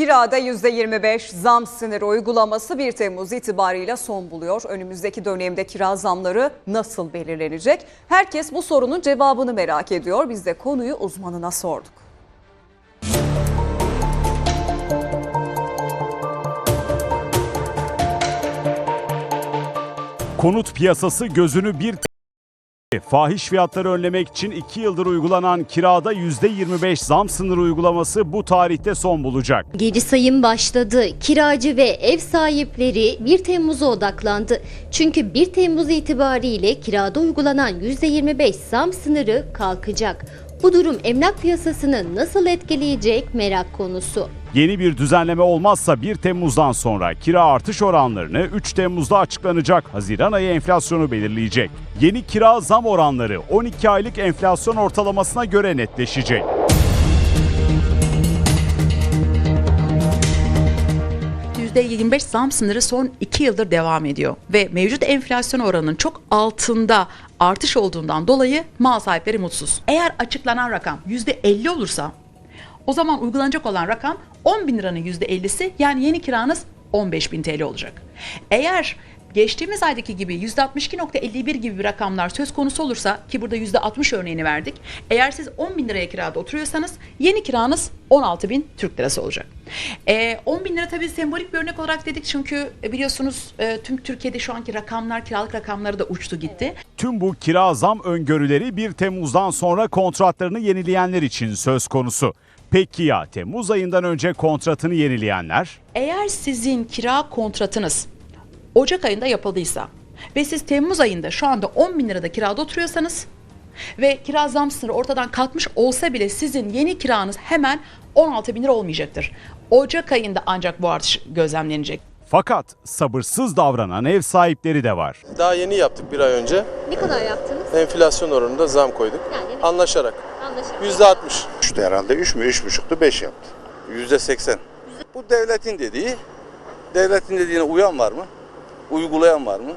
Kirada %25 zam sınırı uygulaması 1 Temmuz itibariyle son buluyor. Önümüzdeki dönemde kira zamları nasıl belirlenecek? Herkes bu sorunun cevabını merak ediyor. Biz de konuyu uzmanına sorduk. Konut piyasası gözünü bir Fahiş fiyatları önlemek için 2 yıldır uygulanan kirada %25 zam sınırı uygulaması bu tarihte son bulacak. Geri sayım başladı. Kiracı ve ev sahipleri 1 Temmuz'a odaklandı. Çünkü 1 Temmuz itibariyle kirada uygulanan %25 zam sınırı kalkacak. Bu durum emlak piyasasını nasıl etkileyecek merak konusu. Yeni bir düzenleme olmazsa 1 Temmuz'dan sonra kira artış oranlarını 3 Temmuz'da açıklanacak Haziran ayı enflasyonu belirleyecek. Yeni kira zam oranları 12 aylık enflasyon ortalamasına göre netleşecek. %25 zam sınırı son 2 yıldır devam ediyor ve mevcut enflasyon oranının çok altında artış olduğundan dolayı mal sahipleri mutsuz. Eğer açıklanan rakam %50 olursa o zaman uygulanacak olan rakam 10 bin liranın %50'si yani yeni kiranız 15 bin TL olacak. Eğer geçtiğimiz aydaki gibi %62.51 gibi bir rakamlar söz konusu olursa ki burada %60 örneğini verdik. Eğer siz 10 bin liraya kirada oturuyorsanız yeni kiranız 16 bin Türk lirası olacak. Ee, 10 bin lira tabii sembolik bir örnek olarak dedik çünkü biliyorsunuz e, tüm Türkiye'de şu anki rakamlar kiralık rakamları da uçtu gitti. Tüm bu kira zam öngörüleri 1 Temmuz'dan sonra kontratlarını yenileyenler için söz konusu. Peki ya Temmuz ayından önce kontratını yenileyenler? Eğer sizin kira kontratınız Ocak ayında yapıldıysa ve siz Temmuz ayında şu anda 10 bin lirada kirada oturuyorsanız ve kira zam sınırı ortadan kalkmış olsa bile sizin yeni kiranız hemen 16 bin lira olmayacaktır. Ocak ayında ancak bu artış gözlemlenecek. Fakat sabırsız davranan ev sahipleri de var. Daha yeni yaptık bir ay önce. Ne kadar yaptınız? Enflasyon oranında zam koyduk. Yani- Anlaşarak. Anlaşıldı. %60. Üçtü herhalde. Üç mü? Üç buçuktu. Beş yaptı. %80. Bu devletin dediği, devletin dediğine uyan var mı? Uygulayan var mı?